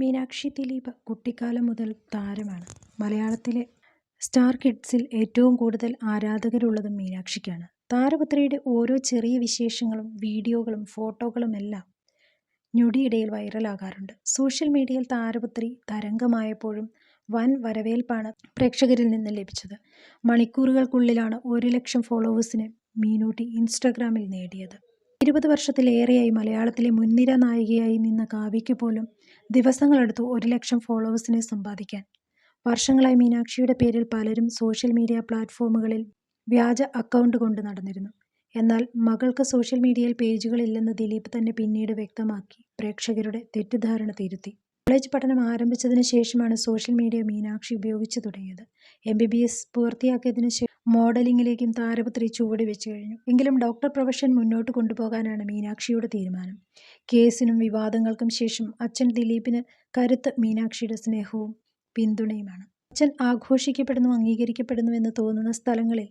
മീനാക്ഷി ദിലീപ് കുട്ടിക്കാലം മുതൽ താരമാണ്. മലയാളത്തിലെ സ്റ്റാർ കിഡ്സിൽ ഏറ്റവും കൂടുതൽ ആരാധകരുള്ളതും മീനാക്ഷിക്കാണ്. താരപുത്രിയുടെ ഓരോ ചെറിയ വിശേഷങ്ങളും വീഡിയോകളും ഫോട്ടോകളും ഫോട്ടോകളുമെല്ലാം ഞൊടിയിടയിൽ വൈറലാകാറുണ്ട്. സോഷ്യൽ മീഡിയയിൽ താരപുത്രി തരംഗമായപ്പോഴും വൻ വരവേൽപ്പാണ് പ്രേക്ഷകരിൽ നിന്ന് ലഭിച്ചത്. മണിക്കൂറുകൾക്കുള്ളിലാണ് ഒരു ലക്ഷം ഫോളോവേഴ്സിനെ മീനൂട്ടി ഇൻസ്റ്റഗ്രാമിൽ നേടിയത്. ഇരുപത് വർഷത്തിലേറെയായി മലയാളത്തിലെ മുൻനിര നായികയായി നിന്ന കാവ്യയ്ക്ക് പോലും ദിവസങ്ങളെടുത്തു ഒരു ലക്ഷം ഫോളോവേഴ്സിനെ സമ്പാദിക്കാൻ. വർഷങ്ങളായി മീനാക്ഷിയുടെ പേരിൽ പലരും സോഷ്യൽ മീഡിയ പ്ലാറ്റ്ഫോമുകളിൽ വ്യാജ അക്കൗണ്ട് കൊണ്ട് നടന്നിരുന്നു. എന്നാൽ മകൾക്ക് സോഷ്യൽ മീഡിയയിൽ പേജുകളില്ലെന്ന് ദിലീപ് തന്നെ പിന്നീട് വ്യക്തമാക്കി പ്രേക്ഷകരുടെ തെറ്റിദ്ധാരണ തിരുത്തി. കോളേജ് പഠനം ആരംഭിച്ചതിന് ശേഷമാണ് സോഷ്യൽ മീഡിയ മീനാക്ഷി ഉപയോഗിച്ചു തുടങ്ങിയത്. എം ബി ബി എസ് പൂർത്തിയാക്കിയതിനു ശേഷം മോഡലിംഗിലേക്കും താരപുത്രി ചുവട് വെച്ചു കഴിഞ്ഞു. എങ്കിലും ഡോക്ടർ പ്രൊഫഷൻ മുന്നോട്ട് കൊണ്ടുപോകാനാണ് മീനാക്ഷിയുടെ തീരുമാനം. കേസിനും വിവാദങ്ങൾക്കും ശേഷം അച്ഛൻ ദിലീപിന് കരുത്ത് മീനാക്ഷിയുടെ സ്നേഹവും പിന്തുണയുമാണ്. അച്ഛൻ ആഘോഷിക്കപ്പെടുന്നു അംഗീകരിക്കപ്പെടുന്നു എന്ന് തോന്നുന്ന സ്ഥലങ്ങളിൽ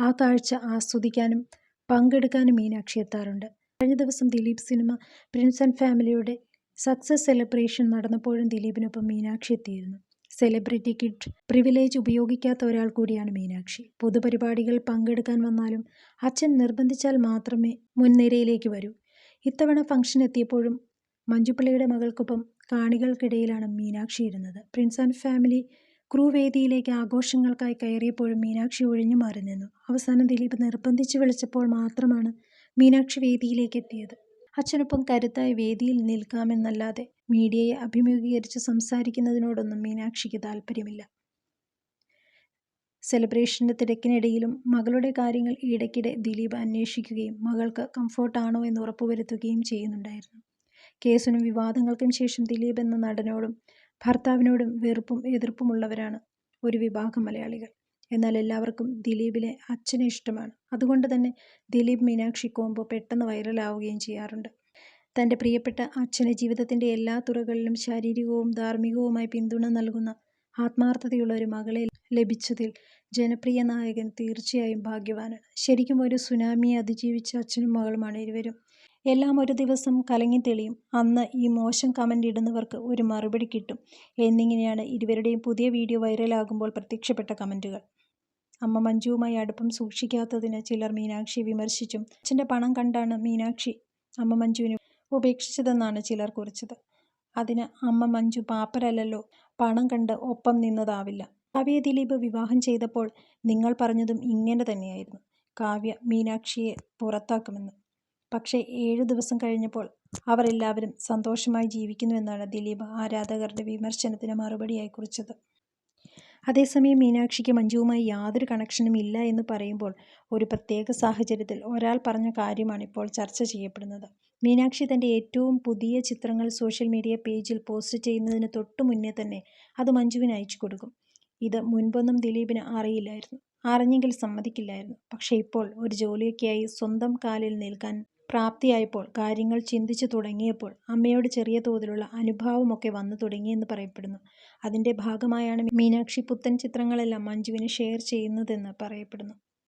ആ കാഴ്ച ആസ്വദിക്കാനും പങ്കെടുക്കാനും മീനാക്ഷി എത്താറുണ്ട്. കഴിഞ്ഞ ദിവസം ദിലീപ് സിനിമ പ്രിൻസ് ആൻഡ് ഫാമിലിയുടെ സക്സസ് സെലിബ്രേഷൻ നടന്നപ്പോഴും ദിലീപിനൊപ്പം മീനാക്ഷി എത്തിയിരുന്നു. സെലിബ്രിറ്റി കിഡ് പ്രിവിലേജ് ഉപയോഗിക്കാത്ത ഒരാൾ കൂടിയാണ് മീനാക്ഷി. പൊതുപരിപാടികൾ പങ്കെടുക്കാൻ വന്നാലും അച്ഛൻ നിർബന്ധിച്ചാൽ മാത്രമേ മുൻനിരയിലേക്ക് വരൂ. ഇത്തവണ ഫംഗ്ഷൻ എത്തിയപ്പോഴും മഞ്ജുപ്പിള്ളയുടെ മകൾക്കൊപ്പം കാണികൾക്കിടയിലാണ് മീനാക്ഷി ഇരുന്നത്. പ്രിൻസ് ആൻഡ് ഫാമിലി ക്രൂ വേദിയിലേക്ക് ആഘോഷങ്ങൾക്കായി കയറിയപ്പോഴും മീനാക്ഷി ഒഴിഞ്ഞു മാറി നിന്നു. അവസാനം ദിലീപ് നിർബന്ധിച്ച് വിളിച്ചപ്പോൾ മാത്രമാണ് മീനാക്ഷി വേദിയിലേക്ക് എത്തിയത്. അച്ഛനൊപ്പം കരുത്തായി വേദിയിൽ നിൽക്കാമെന്നല്ലാതെ മീഡിയയെ അഭിമുഖീകരിച്ച് സംസാരിക്കുന്നതിനോടൊന്നും മീനാക്ഷിക്ക് താല്പര്യമില്ല സെലിബ്രേഷന്റെ തിരക്കിനിടയിലും മകളുടെ കാര്യങ്ങൾ ഇടയ്ക്കിടെ ദിലീപ് അന്വേഷിക്കുകയും മകൾക്ക് കംഫോർട്ടാണോ എന്ന് ഉറപ്പുവരുത്തുകയും ചെയ്യുന്നുണ്ടായിരുന്നു. കേസിനും വിവാദങ്ങൾക്കും ശേഷം ദിലീപ് എന്ന നടനോടും ഭർത്താവിനോടും വെറുപ്പും എതിർപ്പുമുള്ളവരാണ് ഒരു വിഭാഗം മലയാളികൾ. എന്നാൽ എല്ലാവർക്കും ദിലീപിലെ അച്ഛനെ ഇഷ്ടമാണ്. അതുകൊണ്ട് തന്നെ ദിലീപ് മീനാക്ഷി കോംബോ പെട്ടെന്ന് വൈറലാവുകയും ചെയ്യാറുണ്ട്. തന്റെ പ്രിയപ്പെട്ട അച്ഛനെ ജീവിതത്തിന്റെ എല്ലാ തുറകളിലും ശാരീരികവും ധാർമ്മികവുമായി പിന്തുണ നൽകുന്ന ആത്മാർത്ഥതയുള്ള ഒരു മകളെ ലഭിച്ചതിൽ ജനപ്രിയ നായകൻ തീർച്ചയായും ഭാഗ്യവാനാണ്. ശരിക്കും ഒരു സുനാമിയെ അതിജീവിച്ച അച്ഛനും മകളുമാണ് ഇരുവരും. എല്ലാം ഒരു ദിവസം കലങ്ങി തെളിയും അന്ന് ഈ മോശം കമന്റ് ഇടുന്നവർക്ക് ഒരു മറുപടി കിട്ടും എന്നിങ്ങനെയാണ് ഇരുവരുടെയും പുതിയ വീഡിയോ വൈറലാകുമ്പോൾ പ്രത്യക്ഷപ്പെട്ട കമന്റുകൾ. അമ്മ മഞ്ജുവുമായി അടുപ്പം സൂക്ഷിക്കാത്തതിന് ചിലർ മീനാക്ഷിയെ വിമർശിച്ചും അച്ഛന്റെ പണം കണ്ടാണ് മീനാക്ഷി അമ്മ മഞ്ജുവിനെ ഉപേക്ഷിച്ചതെന്നാണ് ചിലർ കുറിച്ചത്. അതിന് അമ്മ മഞ്ജു പാപ്പരല്ലല്ലോ പണം കണ്ട് ഒപ്പം നിന്നതാവില്ല. കാവ്യ ദിലീപ് വിവാഹം ചെയ്തപ്പോൾ നിങ്ങൾ പറഞ്ഞതും ഇങ്ങനെ തന്നെയായിരുന്നു. കാവ്യ മീനാക്ഷിയെ പുറത്താക്കുമെന്ന്. പക്ഷേ ഏഴു ദിവസം കഴിഞ്ഞപ്പോൾ അവരെല്ലാവരും സന്തോഷമായി ജീവിക്കുന്നുവെന്നാണ് ദിലീപ് ആരാധകരുടെ വിമർശനത്തിന് മറുപടിയായി കുറിച്ചത്. അതേസമയം മീനാക്ഷിക്ക് മഞ്ജുവുമായി യാതൊരു കണക്ഷനും ഇല്ല എന്ന് പറയുമ്പോൾ ഒരു പ്രത്യേക സാഹചര്യത്തിൽ ഒരാൾ പറഞ്ഞ കാര്യമാണ് ഇപ്പോൾ ചർച്ച ചെയ്യപ്പെടുന്നത്. മീനാക്ഷി തന്റെ ഏറ്റവും പുതിയ ചിത്രങ്ങൾ സോഷ്യൽ മീഡിയ പേജിൽ പോസ്റ്റ് ചെയ്യുന്നതിന് തൊട്ടു മുന്നേ തന്നെ അത് മഞ്ജുവിന് അയച്ചു കൊടുക്കും. ഇത് മുൻപൊന്നും ദിലീപിന് അറിയില്ലായിരുന്നു. അറിഞ്ഞെങ്കിൽ സമ്മതിക്കില്ലായിരുന്നു. പക്ഷേ ഇപ്പോൾ ഒരു ജോലിയൊക്കെയായി സ്വന്തം കാലിൽ നിൽക്കാൻ പ്രാപ്തിയായപ്പോൾ കാര്യങ്ങൾ ചിന്തിച്ചു തുടങ്ങിയപ്പോൾ അമ്മയോട് ചെറിയ തോതിലുള്ള അനുഭാവമൊക്കെ വന്നു തുടങ്ങിയെന്ന് പറയപ്പെടുന്നു. അതിന്റെ ഭാഗമായാണ് മീനാക്ഷി പുത്തൻ ചിത്രങ്ങളെല്ലാം മഞ്ജുവിന് ഷെയർ ചെയ്യുന്നതെന്ന് പറയപ്പെടുന്നു.